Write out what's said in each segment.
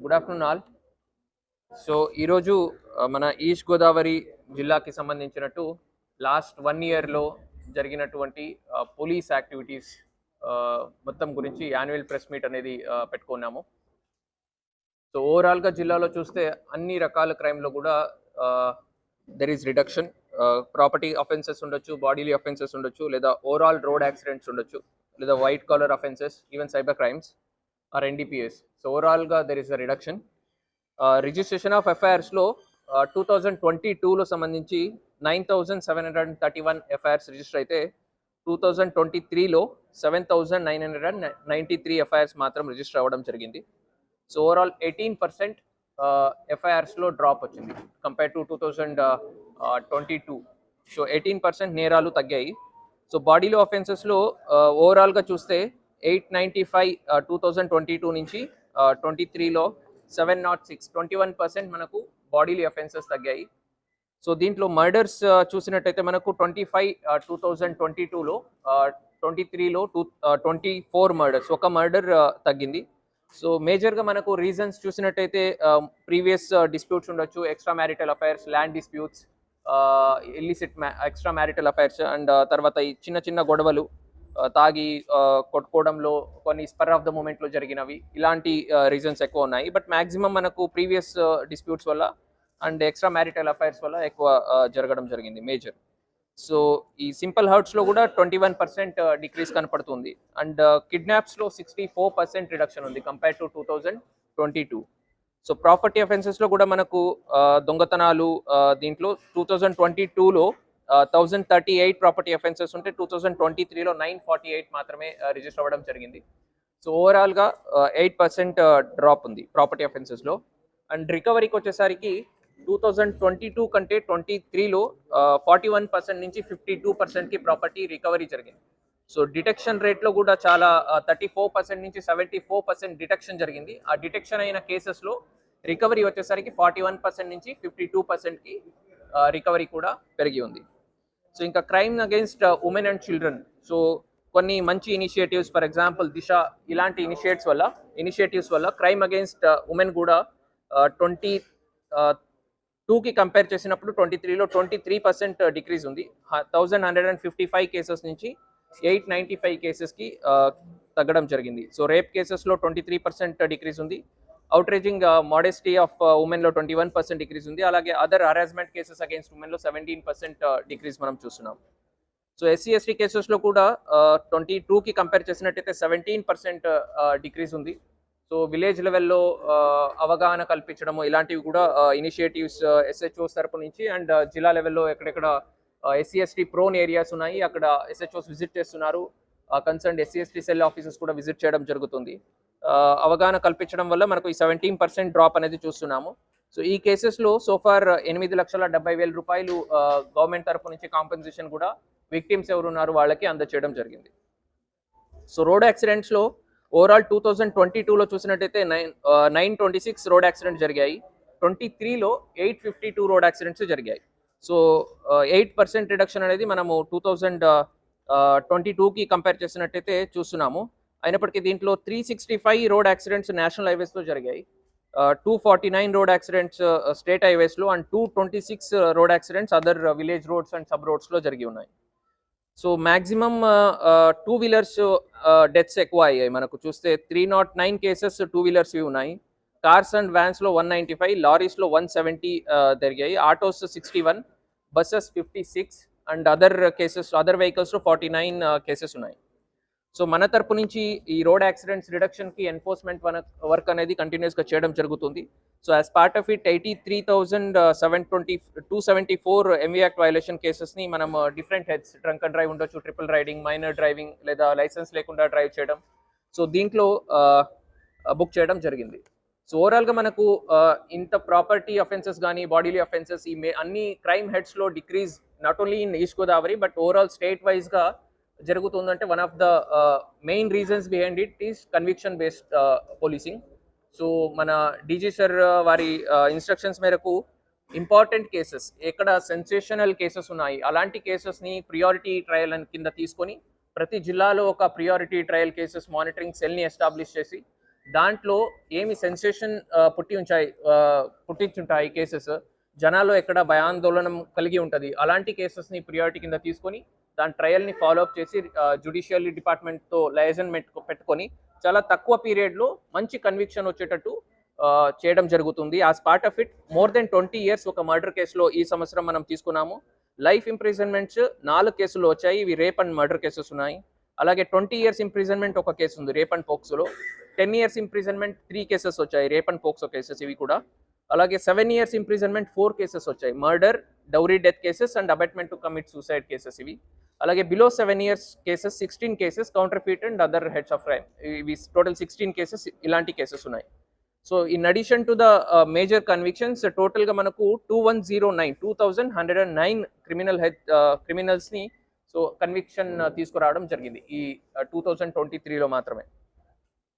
Good afternoon all so ఈరోజు మన East Godavari జిల్లాకి సంబంధించినట్టు లాస్ట్ వన్ ఇయర్లో జరిగినటువంటి పోలీస్ యాక్టివిటీస్ మొత్తం గురించి యాన్యువల్ ప్రెస్ మీట్ అనేది పెట్టుకున్నాము. సో ఓవరాల్గా జిల్లాలో చూస్తే అన్ని రకాల క్రైమ్లో కూడా there is reduction property offences ఉండొచ్చు బాడీలీ అఫెన్సెస్ ఉండొచ్చు లేదా ఓవరాల్ రోడ్ యాక్సిడెంట్స్ ఉండొచ్చు. లేదా white collar offences even cyber crimes or NDPS so ఓవరాల్గా there is a reduction registration of ఎఫ్ఐఆర్స్లో two thousand twenty టూలో సంబంధించి nine thousand seven hundred and thirty one FIRs register అయితే two thousand twenty త్రీలో seven thousand nine hundred and ninety three FIRs మాత్రం register అవ్వడం జరిగింది. So overall eighteen percent ఎఫ్ఐఆర్స్లో drop వచ్చింది compare to two thousand twenty two so eighteen percent నేరాలు తగ్గాయి. So బాడీలో అఫెన్సెస్లో ఓవరాల్గా చూస్తే eight ninety five two thousand twenty two నుంచి ట్వంటీ త్రీలో seven naught six twenty one percent మనకు బాడీలో అఫెన్సెస్ తగ్గాయి. సో దీంట్లో మర్డర్స్ చూసినట్టయితే మనకు twenty five two thousand twenty టూలో ట్వంటీ త్రీలో టూ ట్వంటీ ఫోర్ మర్డర్స్ ఒక మర్డర్ తగ్గింది. సో మేజర్గా మనకు రీజన్స్ చూసినట్టయితే ప్రీవియస్ డిస్ప్యూట్స్ ఉండొచ్చు extra marital affairs land disputes illicit extra marital affairs and తర్వాత ఈ చిన్న చిన్న గొడవలు తాగి కొట్టుకోవడంలో కొన్ని స్పర్ ఆఫ్ ద మూమెంట్లో జరిగినవి. ఇలాంటి రీజన్స్ ఎక్కువ ఉన్నాయి. బట్ మ్యాక్సిమం మనకు ప్రీవియస్ డిస్ప్యూట్స్ వల్ల అండ్ ఎక్స్ట్రా మ్యారిటల్ అఫైర్స్ వల్ల ఎక్కువ జరగడం జరిగింది మేజర్ సో ఈ సింపుల్ హర్ట్స్లో కూడా ట్వంటీ వన్ పర్సెంట్ డిక్రీస్ కనపడుతుంది. అండ్ కిడ్నాప్స్లో సిక్స్టీ ఫోర్ పర్సెంట్ రిడక్షన్ ఉంది compare to two thousand twenty two so property అఫెన్సెస్లో కూడా మనకు దొంగతనాలు దీంట్లో టూ థౌజండ్ ట్వంటీ టూలో thousand thirty eight property offences ఉంటే టూ థౌజండ్ ట్వంటీ త్రీలో నైన్ ఫార్టీ ఎయిట్ మాత్రమే రిజిస్టర్ అవ్వడం జరిగింది. సో ఓవరాల్గా ఎయిట్ పర్సెంట్ డ్రాప్ ఉంది ప్రాపర్టీ అఫెన్సెస్లో అండ్ రికవరీకి వచ్చేసరికి టూ థౌజండ్ ట్వంటీ టూ కంటే ట్వంటీ త్రీలో ఫార్టీ వన్ పర్సెంట్ నుంచి ఫిఫ్టీ టూ పర్సెంట్కి ప్రాపర్టీ రికవరీ జరిగింది. సో డిటెక్షన్ రేట్లో కూడా చాలా థర్టీ ఫోర్ పర్సెంట్ నుంచి సెవెంటీ ఫోర్ పర్సెంట్ డిటెక్షన్ జరిగింది. ఆ డిటెక్షన్ అయిన కేసెస్లో రికవరీ వచ్చేసరికి ఫార్టీ వన్ పర్సెంట్ నుంచి ఫిఫ్టీ టూ పర్సెంట్కి రికవరీ కూడా పెరిగి ఉంది. సో ఇంకా crime against women and children. So కొన్ని మంచి ఇనిషియేటివ్స్ ఫర్ ఎగ్జాంపుల్ దిశ ఇలాంటి ఇనిషియేట్స్ వల్ల ఇనిషియేటివ్స్ వల్ల క్రైమ్ అగేన్స్ట్ ఉమెన్ కూడా ట్వంటీ టూకి కంపేర్ చేసినప్పుడు ట్వంటీ త్రీలో ట్వంటీ త్రీ పర్సెంట్ డిక్రీజ్ ఉంది. Thousand hundred and fifty five cases నుంచి ఎయిట్ నైంటీ ఫైవ్ కేసెస్కి తగ్గడం జరిగింది. సో రేప్ కేసెస్లో ట్వంటీ త్రీ పర్సెంట్ డిక్రీజ్ ఉంది. అవుట్రేజింగ్ మోడెస్టీ ఆఫ్ ఉమెన్లో ట్వంటీ వన్ పర్సెంట్ డిక్రీజ్ ఉంది. అలాగే అదర్ హరాస్మెంట్ కేసెస్ అగేన్స్ట్ ఉమెన్లో సెవెంటీన్ పర్సెంట్ డిక్రీజ్ మనం చూస్తున్నాం. సో ఎస్సీ ఎస్టీ కేసెస్లో కూడా ట్వంటీ టూకి కంపేర్ చేసినట్టయితే సెవెంటీన్ పర్సెంట్ డిక్రీజ్ ఉంది. సో విలేజ్ లెవెల్లో అవగాహన కల్పించడము ఇలాంటివి కూడా ఇనిషియేటివ్స్ ఎస్హెచ్ఓస్ తరపు నుంచి అండ్ జిల్లా లెవెల్లో ఎక్కడెక్కడ ఎస్సీ ఎస్టీ ప్రోన్ ఏరియాస్ ఉన్నాయి. అక్కడ ఎస్హెచ్ఓస్ విజిట్ చేస్తున్నారు. Concern SC ST cell offices కూడా విజిట్ చేయడం జరుగుతుంది. అవగాహన కల్పించడం వల్ల మనకు ఈ సెవెంటీన్ పర్సెంట్ డ్రాప్ అనేది చూస్తున్నాము. సో ఈ కేసెస్లో సోఫార్ ఎనిమిది లక్షల డెబ్బై వేల రూపాయలు గవర్నమెంట్ తరపు నుంచి కాంపెన్సేషన్ కూడా విక్టిమ్స్ ఎవరు ఉన్నారు వాళ్ళకి అందచేయడం జరిగింది. సో రోడ్ యాక్సిడెంట్స్లో ఓవరాల్ టూ థౌజండ్ ట్వంటీ టూలో చూసినట్టయితే nine nine twenty six road accidents జరిగాయి. ట్వంటీ త్రీలో eight fifty two road accidents జరిగాయి. సో ఎయిట్ పర్సెంట్ రిడక్షన్ అనేది మనము టూ థౌజండ్ ట్వంటీ టూకి కంపేర్ చేసినట్టయితే చూస్తున్నాము. అయినప్పటికీ దీంట్లో three sixty five road accidents national హైవేస్లో జరిగాయి. Two forty nine road accidents state హైవేస్లో and two twenty six road accidents other village roads and sub రోడ్స్లో జరిగి ఉన్నాయి. So maximum two wheelers deaths ఎక్కువ అయ్యాయి. మనకు చూస్తే three naught nine cases two వీలర్స్వి ఉన్నాయి. Cars and వ్యాన్స్లో one ninety five లారీస్లో one seventy జరిగాయి. Autos sixty one buses fifty six and other cases other వెహికల్స్లో forty nine cases ఉన్నాయి. సో మన తరపు నుంచి ఈ రోడ్ యాక్సిడెంట్స్ రిడక్షన్కి ఎన్ఫోర్స్మెంట్ వర్క్ అనేది కంటిన్యూస్గా చేయడం జరుగుతుంది. So as part of it eighty three thousand seven twenty two seventy four MV act violation కేసెస్ని మనం different heads drunk and drive ఉండొచ్చు ట్రిపుల్ రైడింగ్ మైనర్ డ్రైవింగ్ లేదా లైసెన్స్ లేకుండా డ్రైవ్ చేయడం. సో దీంట్లో uh, బుక్ చేయడం జరిగింది. సో ఓవరాల్గా మనకు ఇంత ప్రాపర్టీ అఫెన్సెస్ కానీ బాడీలీ అఫెన్సెస్ ఈ మే అన్ని crime హెడ్స్లో decrease not only in East Godavari but overall state వైజ్గా జరుగుతుందంటే one of the main reasons behind it is conviction based policing so మన డీజీ సార్ వారి ఇన్స్ట్రక్షన్స్ మేరకు ఇంపార్టెంట్ కేసెస్ ఎక్కడ సెన్సేషనల్ కేసెస్ ఉన్నాయి అలాంటి కేసెస్ని ప్రియారిటీ ట్రయల్ కింద తీసుకొని ప్రతి జిల్లాలో ఒక ప్రియారిటీ ట్రయల్ కేసెస్ మానిటరింగ్ సెల్ని ఎస్టాబ్లిష్ చేసి దాంట్లో ఏమి సెన్సేషన్ పుట్టి ఉంచాయి పుట్టించుంటాయి కేసెస్. జనాల్లో ఎక్కడ భయాందోళనం కలిగి ఉంటుంది. అలాంటి కేసెస్ని ప్రియారిటీ కింద తీసుకొని దాని ట్రయల్ని ఫాలో అప్ చేసి జుడిషియల్ డిపార్ట్మెంట్తో లైజన్ పెట్టుకొని చాలా తక్కువ పీరియడ్లో మంచి కన్విక్షన్ వచ్చేటట్టు చేయడం జరుగుతుంది. ఆ part of it more than twenty years ఒక మర్డర్ కేసులో ఈ సంవత్సరం మనం తీసుకున్నాము. లైఫ్ ఇంప్రిజన్మెంట్స్ నాలుగు కేసులు వచ్చాయి. ఇవి రేప్ అండ్ మర్డర్ కేసెస్ ఉన్నాయి. అలాగే ట్వంటీ ఇయర్స్ ఇంప్రిజన్మెంట్ ఒక కేసు ఉంది rape and పోక్స్లో ten years imprisonment three cases వచ్చాయి రేప్ అండ్ పోక్సో కేసెస్ ఇవి కూడా. అలాగే seven years imprisonment four cases వచ్చాయి murder dowry death cases and abetment to commit suicide cases ఇవి. అలాగే below seven years cases sixteen cases counterfeit and other heads of crime. ఇవి total sixteen cases ఇలాంటి cases ఉన్నాయి. So in addition to the major convictions టోటల్గా మనకు two one zero nine two thousand hundred and nine criminal head క్రిమినల్స్ని so conviction uh, తీసుకురావడం జరిగింది. ఈ two thousand twenty త్రీలో మాత్రమే.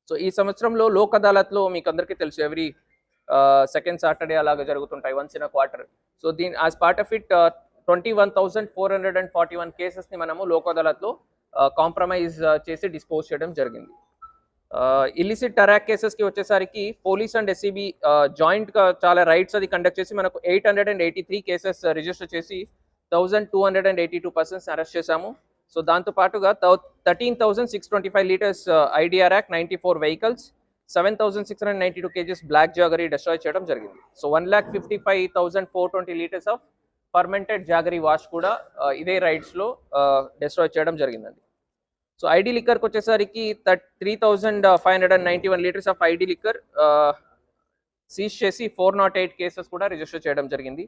సో ఈ సంవత్సరంలో లోక్ అదాలత్లో మీకు అందరికీ తెలుసు ఎవ్రీ సెకండ్ సాటర్డే అలాగా జరుగుతుంటాయి once in a quarter so దీని as part of it twenty one thousand four hundred and forty one కేసెస్ని మనము లోక్ అదాలత్లో uh, కాంప్రమైజ్ uh, చేసి డిస్పోజ్ చేయడం జరిగింది. ఇల్లిసిట్ టరాక్ కేసెస్కి వచ్చేసరికి పోలీస్ అండ్ ఎస్సీబీ జాయింట్గా చాలా రైట్స్ అది కండక్ట్ చేసి మనకు eight hundred and eighty three cases register చేసి thousand two hundred and eighty two persons arrest చేశాము. సో దాంతో పాటుగా thirteen thousand six twenty five litres uh, IDR యాక్ ninety four vehicles seven thousand six hundred ninety two kgs black jaggery destroy చేయడం జరిగింది. So one lakh fifty five thousand four twenty litres of fermented jaggery wash కూడా uh, ఇదే రైడ్స్లో destroy uh, చేయడం జరిగిందండి. So ID లిక్కర్కి వచ్చేసరికి three thousand five hundred and ninety one litres of ID liquor seize చేసి ఫోర్ నాట్ ఎయిట్ కేసెస్ కూడా register చేయడం జరిగింది.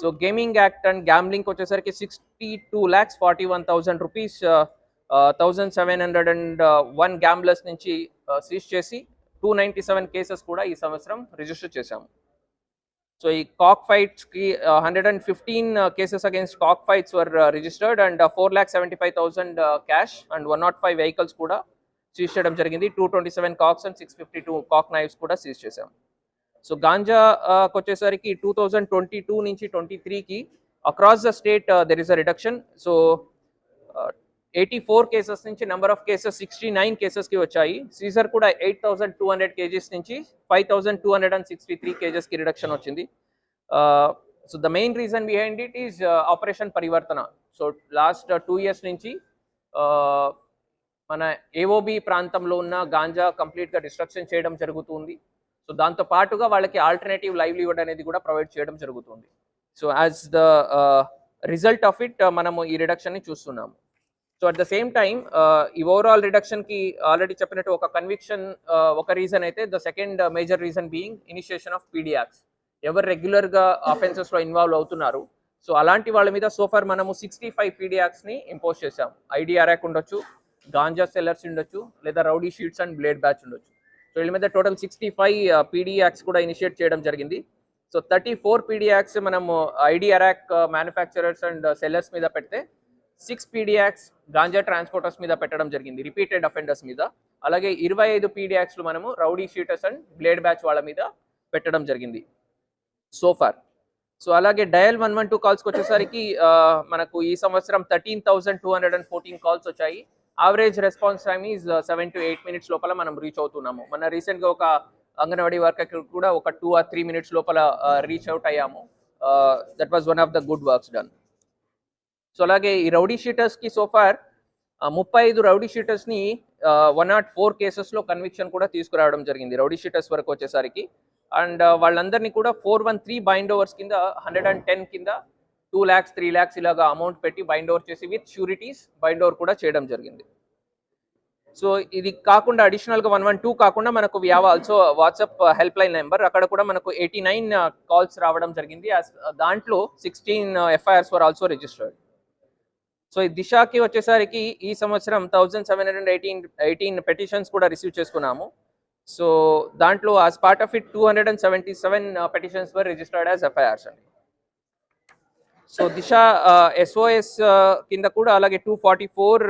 So gaming act and gambling వచ్చేసరికి sixty two lakhs forty one thousand rupees thousand seven hundred and one gamblers నుంచి seize చేసి two ninety seven cases కూడా ఈ సంవత్సరం రిజిస్టర్ చేశాము. సో ఈ cock ఫైట్స్కి hundred and fifteen cases against cock fights were registered and four lakh seventy five thousand cash and one nought five vehicles కూడా seize చేయడం జరిగింది. Two twenty seven cocks and six fifty two cock knives కూడా seize చేశాం so గాంజాకి వచ్చేసరికి two thousand twenty two నుంచి twenty త్రీకి across the state there is a reduction so eighty four cases నుంచి number of cases sixty nine కేసెస్కి వచ్చాయి. Seizure కూడా eight thousand two hundred kgs నుంచి five thousand two hundred and sixty three కేజెస్కి reduction వచ్చింది so the main reason behind it is operation Parivartan. So last two years నుంచి uh, మన AOB ప్రాంతంలో ఉన్న గాంజా కంప్లీట్గా destruction చేయడం జరుగుతుంది సో దాంతో పాటుగా వాళ్ళకి ఆల్టర్నేటివ్ లైవ్లీవుడ్ అనేది కూడా ప్రొవైడ్ చేయడం జరుగుతుంది. So as the result of it మనము ఈ రిడక్షన్ని చూస్తున్నాము. So at the same time ఈ ఓవరాల్ రిడక్షన్కి ఆల్రెడీ చెప్పినట్టు ఒక కన్విక్షన్ uh, ఒక రీజన్ అయితే the second major reason being initiation of PD acts ఎవరు రెగ్యులర్గా అఫెన్సెస్లో ఇన్వాల్వ్ అవుతున్నారు? సో అలాంటి వాళ్ళ మీద సోఫార్ మనము సిక్స్టీ ఫైవ్ పీడియాక్స్ని ఇంపోజ్ చేసాము ఐడిఆర్ యాక్ ఉండొచ్చు గాంజా సెల్లర్స్ ఉండొచ్చు లేదా rowdy sheets and blade batch ఉండొచ్చు. సో వీళ్ళ మీద టోటల్ సిక్స్టీ ఫైవ్ పీడియాక్స్ కూడా ఇనిషియేట్ చేయడం జరిగింది. సో థర్టీ ఫోర్ పీడియాక్స్ మనము ఐడిఆర్యాక్ మ్యానుఫ్యాక్చరర్స్ అండ్ సెల్లర్స్ మీద పెడితే సిక్స్ పీడియాక్స్ గాంజా ట్రాన్స్పోర్టర్స్ మీద పెట్టడం జరిగింది రిపీటెడ్ అఫెండర్స్ మీద. అలాగే ఇరవై ఐదు పీడియాక్స్లు మనము rowdy sheeters and blade batch వాళ్ళ మీద పెట్టడం జరిగింది సోఫార్ సో అలాగే డయల్ వన్ వన్ టూ కాల్స్కి వచ్చేసరికి మనకు ఈ సంవత్సరం thirteen thousand two hundred and fourteen calls వచ్చాయి. Average response time is seven to eight minutes లోపల మనం రీచ్ అవుతున్నాము. మన రీసెంట్గా ఒక అంగన్వాడీ వర్కర్ కూడా ఒక టూ ఆర్ త్రీ మినిట్స్ లోపల uh, రీచ్ అవుట్ అయ్యాము. That was one of the good works done so అలాగే ఈ రౌడీ షీటర్స్కి సోఫార్ ముప్పై ఐదు రౌడీ షీటర్స్ని వన్ నాట్ ఫోర్ కేసెస్లో కన్విక్షన్ కూడా తీసుకురావడం జరిగింది రౌడీ షీటర్స్ వరకు వచ్చేసరికి. అండ్ వాళ్ళందరినీ కూడా four one three bind overs కింద హండ్రెడ్ అండ్ టెన్ కింద టూ ల్యాక్స్ త్రీ ల్యాక్స్ ఇలాగా అమౌంట్ పెట్టి బైండ్ ఓవర్ చేసి విత్ షూరిటీస్ బైండ్ ఓవర్ కూడా చేయడం జరిగింది. సో ఇది కాకుండా అడిషనల్గా వన్ వన్ టూ కాకుండా మనకు we have also WhatsApp help line number అక్కడ కూడా మనకు ఎయిటీ నైన్ కాల్స్ రావడం జరిగింది. Uh, దాంట్లో sixteen FIRs were also registered so ఈ దిశాకి వచ్చేసరికి ఈ సంవత్సరం thousand seven hundred eighteen eighteen petitions కూడా రిసీవ్ చేసుకున్నాము. సో దాంట్లో as part of it two hundred and seventy seven petitions were registered as FIRs అండి. సో దిశ ఎస్ఓఎస్ కింద కూడా అలాగే టూ ఫార్టీ ఫోర్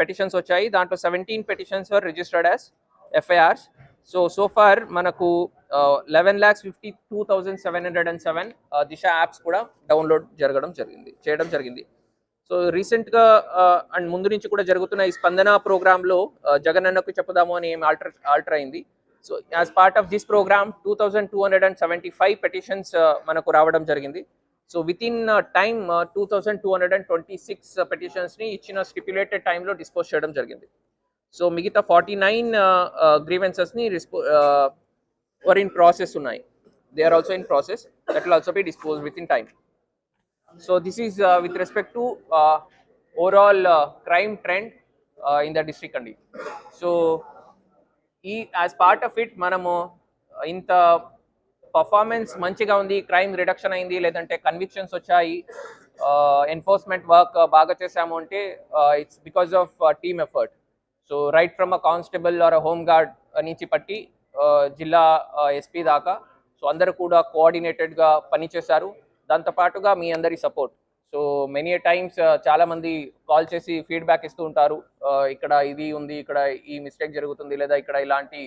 పెటిషన్స్ వచ్చాయి. దాంట్లో seventeen petitions were registered as FIRs so so far మనకు eleven lakhs fifty two thousand seven hundred and seven Disha apps కూడా download జరగడం జరిగింది చేయడం జరిగింది. సో రీసెంట్గా అండ్ ముందు నుంచి కూడా జరుగుతున్న ఈ స్పందన ప్రోగ్రాంలో జగన్ అన్నకు చెప్పుదాము అని ఏం ఆల్టర్ ఆల్టర్ అయింది. So as part of this programme two thousand two hundred and seventy five petitions మనకు రావడం జరిగింది. So within time two thousand two hundred and twenty six పెటిషన్స్ని ఇచ్చిన స్టిప్యులేటెడ్ టైంలో డిస్పోజ్ చేయడం జరిగింది. సో మిగతా ఫార్టీ నైన్ గ్రీవెన్సెస్ని రిస్పో వర్ ఇన్ ప్రాసెస్ ఉన్నాయి. They are also in process that will also be dispose within time so this is with respect to overall crime trend in the district అండి so ఈ as part of it మనము ఇంత performance మంచిగా ఉంది crime reduction అయింది లేదంటే convictions వచ్చాయి enforcement work బాగా చేసాము అంటే it's because of team effort so right from a constable or home guard నుంచి పట్టి జిల్లా ఎస్పీ దాకా సో అందరూ కూడా కోఆర్డినేటెడ్గా పనిచేశారు. దాంతో పాటుగా మీ అందరి సపోర్ట్ సో మెనీ టైమ్స్ చాలామంది కాల్ చేసి ఫీడ్బ్యాక్ ఇస్తూ ఉంటారు. ఇక్కడ ఇది ఉంది ఇక్కడ ఈ మిస్టేక్ జరుగుతుంది లేదా ఇక్కడ ఇలాంటి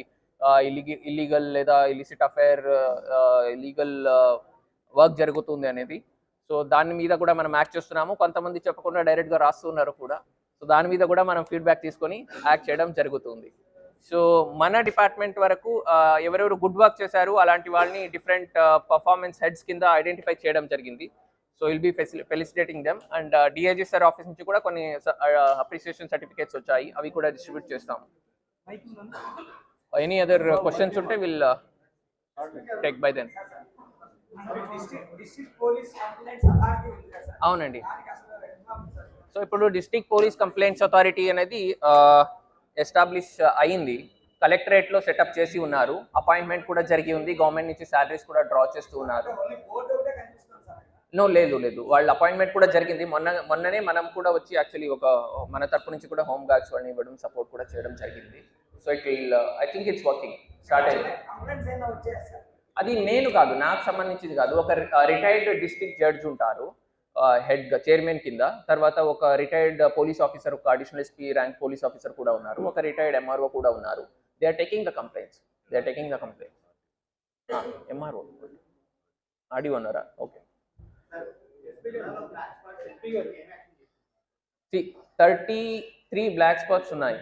ఇల్లీగల్ లేదా ఇలిసిట్ అఫైర్ ఇల్లీగల్ వర్క్ జరుగుతుంది అనేది. సో దాని మీద కూడా మనం యాక్ట్ చేస్తున్నాము. కొంతమంది చెప్పకుండా డైరెక్ట్గా రాస్తున్నారు కూడా. సో దాని మీద కూడా మనం ఫీడ్బ్యాక్ తీసుకొని యాక్ట్ చేయడం జరుగుతుంది. సో మన డిపార్ట్మెంట్ వరకు ఎవరెవరు గుడ్ వర్క్ చేశారు అలాంటి వాళ్ళని డిఫరెంట్ పర్ఫార్మెన్స్ హెడ్స్ కింద ఐడెంటిఫై చేయడం జరిగింది. So will be facilitating them and DIG sir office నుంచి కూడా కొన్ని అప్రిసియేషన్ సర్టిఫికేట్స్ వచ్చాయి. అవి కూడా డిస్ట్రిబ్యూట్ చేస్తాం ఎనీ అదర్ క్వశ్చన్స్ ఉంటే విల్ టేక్ బై దెన్ అవునండి. సో ఇప్పుడు డిస్టిక్ పోలీస్ కంప్లైంట్స్ అథారిటీ అనేది ఎస్టాబ్లిష్ అయింది. కలెక్టరేట్లో సెటప్ చేసి ఉన్నారు. అపాయింట్మెంట్ కూడా జరిగి ఉంది. గవర్నమెంట్ నుంచి శాలరీస్ కూడా డ్రా చేస్తూ ఉన్నారు. నో లేదు లేదు. వాళ్ళ అపాయింట్మెంట్ కూడా జరిగింది. మొన్న మొన్ననే మనం కూడా వచ్చి యాక్చువల్లీ ఒక మన తరపు నుంచి కూడా హోమ్ గార్డ్స్ వాళ్ళని ఇవ్వడం సపోర్ట్ కూడా చేయడం జరిగింది. So it will I think it's working start అయింది అది నేను కాదు నాకు సంబంధించింది కాదు. ఒక రిటైర్డ్ డిస్ట్రిక్ట్ జడ్జ్ ఉంటారు హెడ్ చైర్మన్ కింద. తర్వాత ఒక రిటైర్డ్ పోలీస్ ఆఫీసర్ ఒక additional SP rank police officer కూడా ఉన్నారు. ఒక రిటైర్డ్ ఎంఆర్ఓ కూడా ఉన్నారు. They are taking the complaints they are taking the complaints MRO అడి ఉన్నారా? Okay thirty three black spots ఉన్నాయి.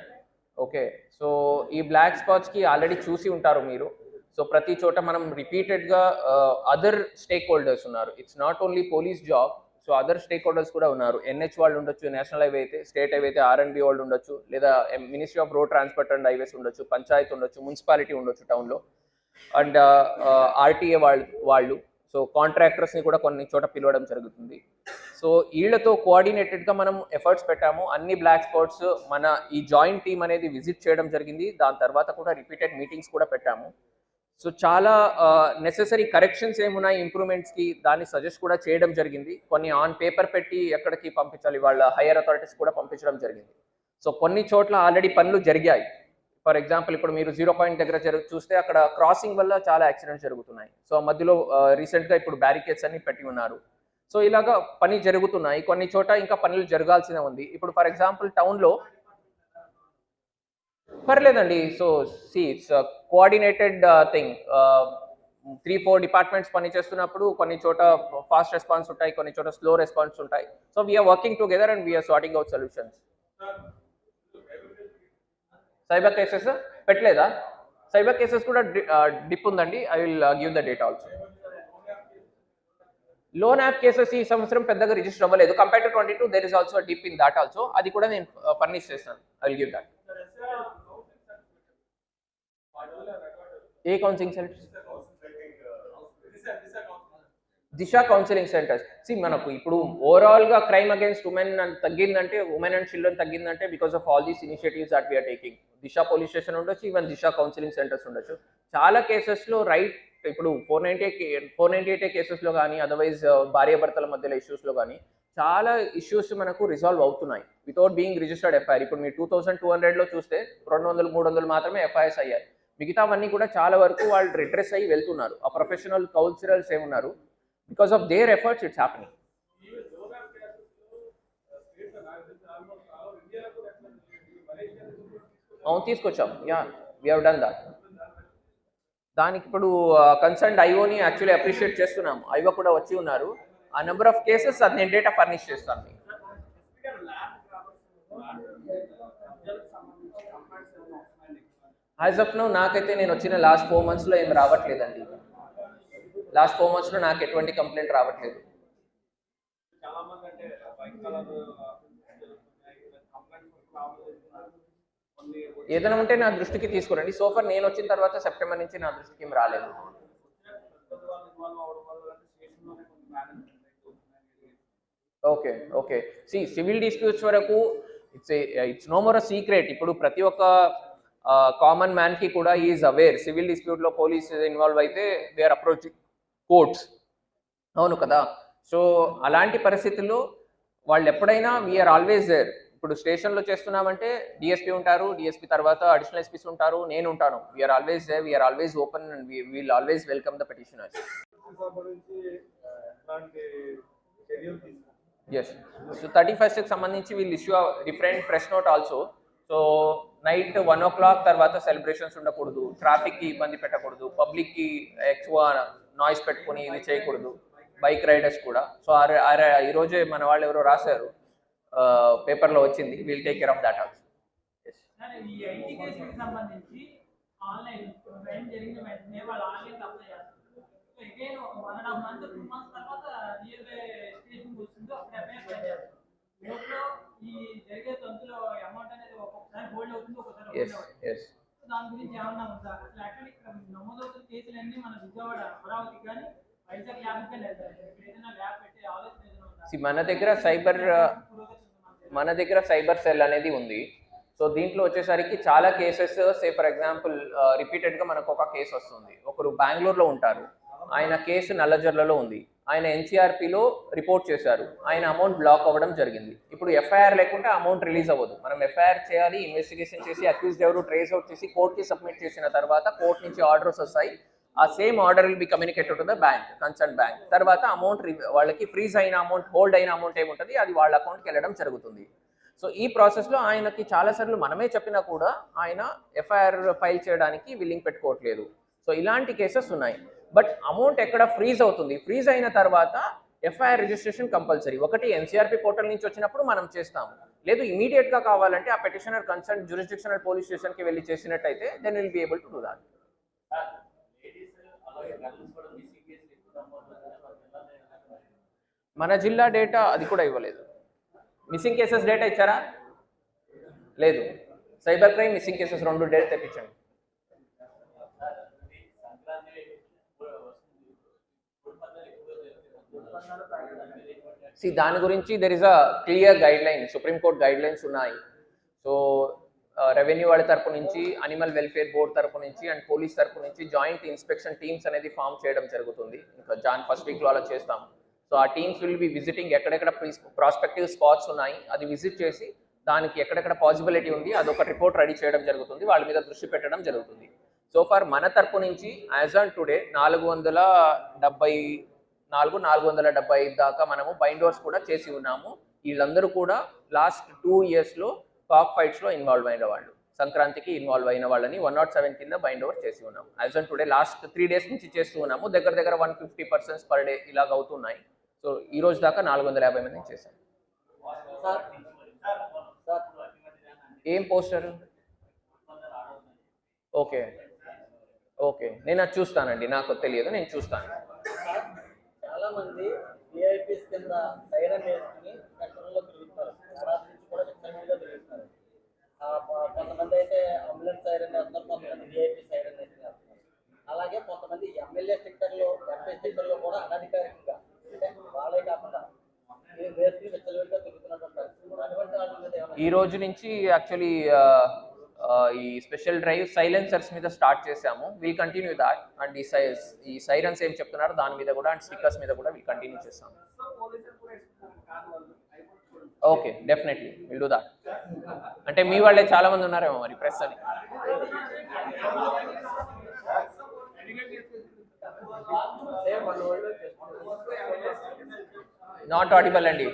ఓకే. సో ఈ బ్లాక్ స్పాట్స్కి ఆల్రెడీ చూసి ఉంటారు మీరు. సో ప్రతి చోట మనం రిపీటెడ్గా అదర్ స్టేక్ హోల్డర్స్ ఉన్నారు. It's not only police job so other stakeholders కూడా ఉన్నారు. ఎన్హెచ్ వాళ్ళు ఉండొచ్చు నేషనల్ హైవే అయితే స్టేట్ హైవే అయితే ఆర్ఎన్బి వాళ్ళు ఉండొచ్చు లేదా ministry of road transport and highways ఉండొచ్చు పంచాయతీ ఉండొచ్చు మున్సిపాలిటీ ఉండొచ్చు టౌన్లో అండ్ ఆర్టీఏ వాళ్ళు వాళ్ళు. సో కాంట్రాక్టర్స్ని కూడా కొన్ని చోట పిలవడం జరుగుతుంది. సో వీళ్ళతో కోఆర్డినేటెడ్గా మనం ఎఫర్ట్స్ పెట్టాము. అన్ని బ్లాక్ స్పాట్స్ మన ఈ జాయింట్ టీమ్ అనేది విజిట్ చేయడం జరిగింది. దాని తర్వాత కూడా రిపీటెడ్ మీటింగ్స్ కూడా పెట్టాము. సో చాలా నెససరీ కరెక్షన్స్ ఏమున్నాయి ఇంప్రూవ్మెంట్స్కి దాన్ని సజెస్ట్ కూడా చేయడం జరిగింది. కొన్ని ఆన్ పేపర్ పెట్టి ఎక్కడికి పంపించాలి? వాళ్ళ హైయర్ అథారిటీస్ కూడా పంపించడం జరిగింది. సో కొన్ని చోట్ల ఆల్రెడీ పనులు జరిగాయి. ఫర్ ఎగ్జాంపుల్ ఇప్పుడు మీరు జీరో పాయింట్ దగ్గర జరుగు చూస్తే అక్కడ క్రాసింగ్ వల్ల చాలా యాక్సిడెంట్స్ జరుగుతున్నాయి. సో మధ్యలో రీసెంట్గా ఇప్పుడు బ్యారికేడ్స్ అన్ని పెట్టి ఉన్నారు. సో ఇలాగా పని జరుగుతున్నాయి. కొన్ని చోట ఇంకా పనులు జరగాల్సిన ఉంది. ఇప్పుడు ఫర్ ఎగ్జాంపుల్ టౌన్లో పర్లేదండి. So see it's coordinated thing three four departments పని చేస్తున్నప్పుడు కొన్ని చోట ఫాస్ట్ రెస్పాన్స్ ఉంటాయి. కొన్ని చోట స్లో రెస్పాన్స్ ఉంటాయి. So we're working together and we're sorting out solutions cyber cases పెట్టలేదా? సైబర్ కేసెస్ కూడా uh, డిప్ ఉందండి. I will give the date also loan app cases ఈ సంవత్సరం పెద్దగా రిజిస్టర్ అవ్వలేదు. Compare to twenty two there is also dip in that also అది కూడా నేను uh, ఫర్నిష్ చేస్తాను. I give that a counselling centres Disha counselling centres see మనకు ఇప్పుడు ఓవరాల్గా క్రైమ్ అగేన్స్ట్ ఉమెన్ తగ్గిందంటే women and children తగ్గిందంటే because of all these initiatives that we're taking Disha police station ఉండొచ్చు even Disha counselling centres ఉండొచ్చు. చాలా కేసెస్లో right ఇప్పుడు four ninety four ninety eight కేసెస్లో కానీ అదర్వైజ్ uh, భార్యాభర్తల మధ్యలో ఇష్యూస్లో కానీ చాలా ఇష్యూస్ మనకు రిజాల్వ్ అవుతున్నాయి. Without being registered FIR. ఇప్పుడు మీరు టూ థౌసండ్ టూ హండ్రెడ్లో చూస్తే రెండు వందలు మూడు వందలు మాత్రమే ఎఫ్ఐఎస్ అయ్యాయి. మిగతావన్నీ కూడా చాలా వరకు వాళ్ళు రిడ్రెస్ అయ్యి వెళ్తున్నారు. ఆ professional counsellors ఏమున్నారు? Because of their efforts it's happening అవును తీసుకొచ్చాం. Yeah we have done that దానికి ఇప్పుడు కన్సర్న్ ఐఓని యాక్చువల్లీ అప్రిషియేట్ చేస్తున్నాం ఐఓ కూడా వచ్చి ఉన్నారు. ఆ నెంబర్ ఆఫ్ కేసెస్ అది నేను డేటా ఫర్నిష్ చేస్తాను మీకు. యాజ్ ఆఫ్ నో నాకైతే నేను వచ్చిన లాస్ట్ ఫోర్ మంత్స్లో ఏం రావట్లేదండి. లాస్ట్ ఫోర్ మంత్స్లో నాకు ఎటువంటి కంప్లైంట్ రావట్లేదు. ఏదైనా ఉంటే నా దృష్టికి తీసుకురండి. సోఫర్ నేను వచ్చిన తర్వాత సెప్టెంబర్ నుంచి నా దృష్టికి ఏం రాలేదు. Okay okay. See civil disputes వరకు it's it's no more secret ఇప్పుడు ప్రతి ఒక్క కామన్ మ్యాన్కి కూడా ఈజ్ అవేర్ సివిల్ డిస్ప్యూట్లో పోలీస్ ఇన్వాల్వ్ అయితే దే ఆర్ అప్రోచింగ్ కోర్ట్స్ అవును కదా? సో అలాంటి పరిస్థితుల్లో వాళ్ళు ఎప్పుడైనా వీఆర్ ఆల్వేస్ దేర్ ఇప్పుడు స్టేషన్లో చేస్తున్నామంటే డిఎస్పీ ఉంటారు డిఎస్పీ తర్వాత అడిషనల్ ఎస్పీస్ ఉంటారు నేను ఉంటాను. We're always we're always open and we'll always welcome the petitioners yes so thirty ఫస్ట్కి సంబంధించి వీళ్ళు issue different press note also so night one o'clock తర్వాత సెలబ్రేషన్స్ ఉండకూడదు. ట్రాఫిక్కి ఇబ్బంది పెట్టకూడదు. పబ్లిక్కి ఎక్కువ నాయిస్ పెట్టుకొని ఇది చేయకూడదు. బైక్ రైడర్స్ కూడా. సో ఆరే ఆరే ఈరోజే మన వాళ్ళు ఎవరో రాశారు. పేపర్లో వచ్చింది. We'll take care of that also yes yes దాని గురించి ఏమన్నా ఉందా? అసలు యాక్చువల్లీ ఇక్కడ నమోదవుతున్న కేసులన్నీ మన విజయవాడ అమరావతి కానీ వైజాగ్ ల్యాబ్ కానీ వెళ్తారు ఇక్కడ ఏదైనా ల్యాబ్ పెట్టే ఆలోచన మన దగ్గర సైబర్ మన దగ్గర? సైబర్ సెల్ అనేది ఉంది. సో దీంట్లో వచ్చేసరికి చాలా కేసెస్ సే ఫర్ ఎగ్జాంపుల్ రిపీటెడ్గా మనకు ఒక కేసు వస్తుంది. ఒకరు బెంగళూరులో ఉంటారు. ఆయన కేసు నల్లజర్లలో ఉంది. ఆయన ఎన్సీఆర్పిలో రిపోర్ట్ చేశారు. ఆయన అమౌంట్ బ్లాక్ అవ్వడం జరిగింది. ఇప్పుడు ఎఫ్ఐఆర్ లేకుంటే అమౌంట్ రిలీజ్ అవ్వదు. మనం ఎఫ్ఐఆర్ చేయాలి ఇన్వెస్టిగేషన్ చేసి అక్యూజ్డ్ ఎవరు ట్రేస్ అవుట్ చేసి కోర్ట్కి సబ్మిట్ చేసిన తర్వాత కోర్ట్ నుంచి ఆర్డర్స్ వస్తాయి. ఆ same order will be communicated to the bank concern bank తర్వాత అమౌంట్ వాళ్ళకి ఫ్రీజ్ అయిన అమౌంట్ హోల్డ్ అయిన అమౌంట్ ఏముంటుంది? అది వాళ్ళ అకౌంట్కి వెళ్ళడం జరుగుతుంది. సో ఈ ప్రాసెస్లో ఆయనకి చాలాసార్లు మనమే చెప్పినా కూడా ఆయన ఎఫ్ఐఆర్ ఫైల్ చేయడానికి విల్లింగ్ పెట్టుకోవట్లేదు. సో ఇలాంటి కేసెస్ ఉన్నాయి. బట్ అమౌంట్ ఎక్కడ ఫ్రీజ్ అవుతుంది? ఫ్రీజ్ అయిన తర్వాత ఎఫ్ఐఆర్ రిజిస్ట్రేషన్ కంపల్సరీ ఒకటి ఎన్సీఆర్పి పోర్టల్ నుంచి వచ్చినప్పుడు మనం చేస్తాము లేదు ఇమీడియట్గా కావాలంటే ఆ పెటిషనర్ కన్సర్న్ జ్యూరిస్డిక్షనల్ పోలీస్ స్టేషన్కి వెళ్ళి చేసినట్టయితే then will be able to do that మన జిల్లా డేటా అది కూడా ఇవ్వలేదు. మిస్సింగ్ కేసెస్ డేటా ఇచ్చారా? లేదు. సైబర్ క్రైమ్ మిస్సింగ్ కేసెస్ రెండు డేటా తెప్పించండి. సి దాని గురించి there is a clear guideline Supreme Court guidelines ఉన్నాయి. సో రెవెన్యూ వాళ్ళ తరపు నుంచి అనిమల్ వెల్ఫేర్ బోర్డ్ తరపు నుంచి అండ్ పోలీస్ తరపు నుంచి జాయింట్ ఇన్స్పెక్షన్ టీమ్స్ అనేది ఫామ్ చేయడం జరుగుతుంది. ఇంకా జాన్ ఫస్ట్ వీక్లో అలా చేస్తాం. సో ఆ టీమ్స్ విల్ బి విజిటింగ్ ఎక్కడెక్కడ ప్రాస్పెక్టివ్ స్పాట్స్ ఉన్నాయి. అది విజిట్ చేసి దానికి ఎక్కడెక్కడ పాసిబిలిటీ ఉంది అదొక రిపోర్ట్ రెడీ చేయడం జరుగుతుంది. వాళ్ళ మీద దృష్టి పెట్టడం జరుగుతుంది. సో ఫార్ మన తరపు నుంచి యాజ్ ఆన్ టుడే నాలుగు వందల డెబ్బై నాలుగు నాలుగు వందల డెబ్బై ఐదు దాకా మనము బైండోర్స్ కూడా చేసి ఉన్నాము. వీళ్ళందరూ కూడా లాస్ట్ టూ ఇయర్స్లో కాక్ ఫైట్స్లో ఇన్వాల్వ్ అయిన వాళ్ళు. సంక్రాంతికి ఇన్వాల్వ్ అయిన వాళ్ళని వన్ నాట్ సెవెన్ కింద బైండ్ ఓవర్ చేసి ఉన్నాం as on today last three days నుంచి చేస్తూ ఉన్నాము. దగ్గర దగ్గర one fifty percents per day ఇలాగ అవుతున్నాయి. సో ఈ రోజు దాకా నాలుగు వందల యాభై మందిని చేశాం. ఏం పోస్టర్? ఓకే. ఓకే. నేను అది చూస్తానండి. నాకు తెలియదు. నేను చూస్తాను. చాలా మంది కింద కొంతమంది అయితే అంబులెన్స్ సైరన్ వేస్తున్నారు కొంతమంది విఐపీ సైరన్ వేస్తున్నారు. అలాగే కొంతమంది ఎమ్మెల్యే స్టిక్కర్లు ఎంపీ స్టిక్కర్లు కూడా అనధికారికంగా అంటే వాళ్ళే కాకుండా ఈ రోజు నుంచి యాక్చువల్లీ ఈ స్పెషల్ డ్రైవ్ సైలెన్సర్స్ మీద స్టార్ట్ చేసాము విల్ కంటిన్యూ దాట్ అండ్ ఈ సై ఈ సైరన్స్ ఏం చెప్తున్నారో దాని మీద కూడా అండ్ స్టిక్కర్స్ మీద కూడా విల్ కంటిన్యూ చేస్తాము సో పోలీసులు కూడా ఇస్తున్నారు కాదు వాళ్ళు అయిపోతుంది okay definitely will do that అంటే మీ వాళ్ళే చాలా మంది ఉన్నారేమో మరి ప్రెస్ అని. నాట్ ఆడిబుల్ అండి.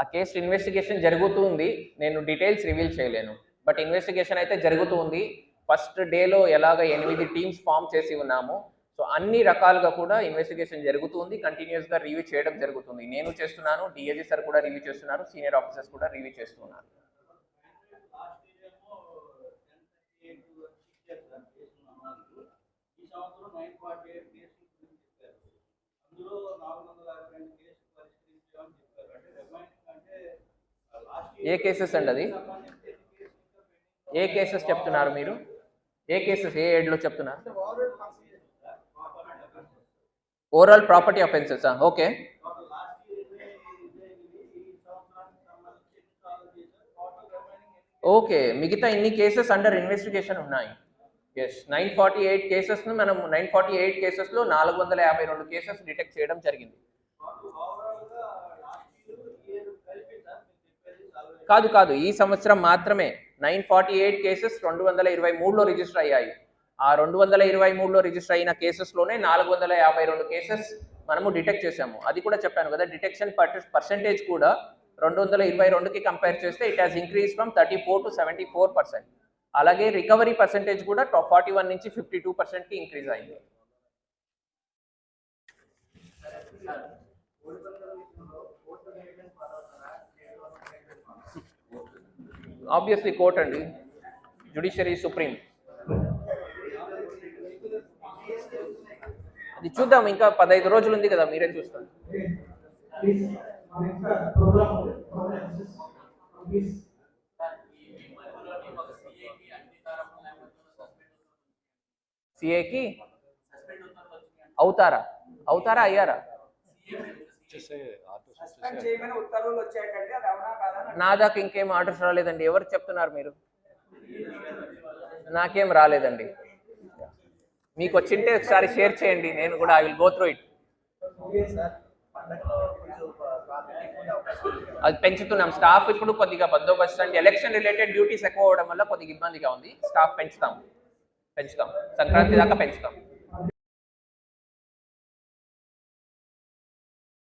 ఆ కేసు ఇన్వెస్టిగేషన్ జరుగుతుంది నేను డీటెయిల్స్ రివీల్ చేయలేను. బట్ ఇన్వెస్టిగేషన్ అయితే జరుగుతుంది ఫస్ట్ డేలో ఎలాగ ఎనిమిది టీమ్స్ ఫామ్ చేసి ఉన్నాము. సో అన్ని రకాలుగా కూడా ఇన్వెస్టిగేషన్ జరుగుతుంది కంటిన్యూస్గా రివ్యూ చేయడం జరుగుతుంది. నేను చేస్తున్నాను డిఏజీ సార్ కూడా రివ్యూ చేస్తున్నారు సీనియర్ ఆఫీసర్స్ కూడా రివ్యూ చేస్తున్నారు. ఏ కేసెస్ అండి అది? ఏ కేసెస్ చెప్తున్నారు మీరు? ఏ కేసెస్ ఏ ఏడ్లో చెప్తున్నారు? Overall property offences okay. Okay మిగతా ఇన్ని కేసెస్ అండర్ ఇన్వెస్టిగేషన్ ఉన్నాయి. ఎస్ నైన్ ఫార్టీ ఎయిట్ కేసెస్ను మనం నైన్ ఫార్టీ ఎయిట్ కేసెస్లో నాలుగు వందల యాభై రెండు కేసెస్ డిటెక్ట్ చేయడం జరిగింది. కాదు కాదు ఈ సంవత్సరం మాత్రమే నైన్ ఫార్టీ ఎయిట్ కేసెస్ రెండు వందల ఇరవై మూడులో రిజిస్టర్ అయ్యాయి. ఆ రెండు వందల ఇరవై మూడులో రిజిస్టర్ అయిన కేసెస్లోనే నాలుగు వందల యాభై రెండు కేసెస్ మనము డిటెక్ట్ చేసాము అది కూడా చెప్పాను కదా డిటెక్షన్ పర్సెంటేజ్ కూడా రెండు వందల ఇరవై రెండుకి కంపేర్ చేస్తే it has increase from thirty four to seventy four percent అలాగే రికవరీ పర్సెంటేజ్ కూడా టాప్ ఫార్టీ వన్ నుంచి ఫిఫ్టీ టూ పర్సెంట్కి ఇంక్రీజ్ అయింది. ఆబ్వియస్లీ కోర్ట్ అండి జుడిషియరీ సుప్రీం అది చూద్దాం ఇంకా పదహైదు రోజులు ఉంది కదా మీరే చూస్తారు. సిఏకి అవుతారా? అవుతారా అయ్యారా? నా దాకా ఇంకేం ఆర్డర్స్ రాలేదండి. ఎవరు చెప్తున్నారు మీరు? నాకేం రాలేదండి. మీకు వచ్చింటే ఒకసారి షేర్ చేయండి. నేను కూడా I will go through it. అది పెంచుతున్నాం. స్టాఫ్ ఇప్పుడు కొద్దిగా బందోబస్తు అండి. ఎలక్షన్ రిలేటెడ్ డ్యూటీస్ ఎక్కువ అవడం వల్ల కొద్దిగా ఇబ్బందిగా ఉంది. స్టాఫ్ పెంచుతాం. పెంచుతాం. సంక్రాంతి దాకా పెంచుతాం.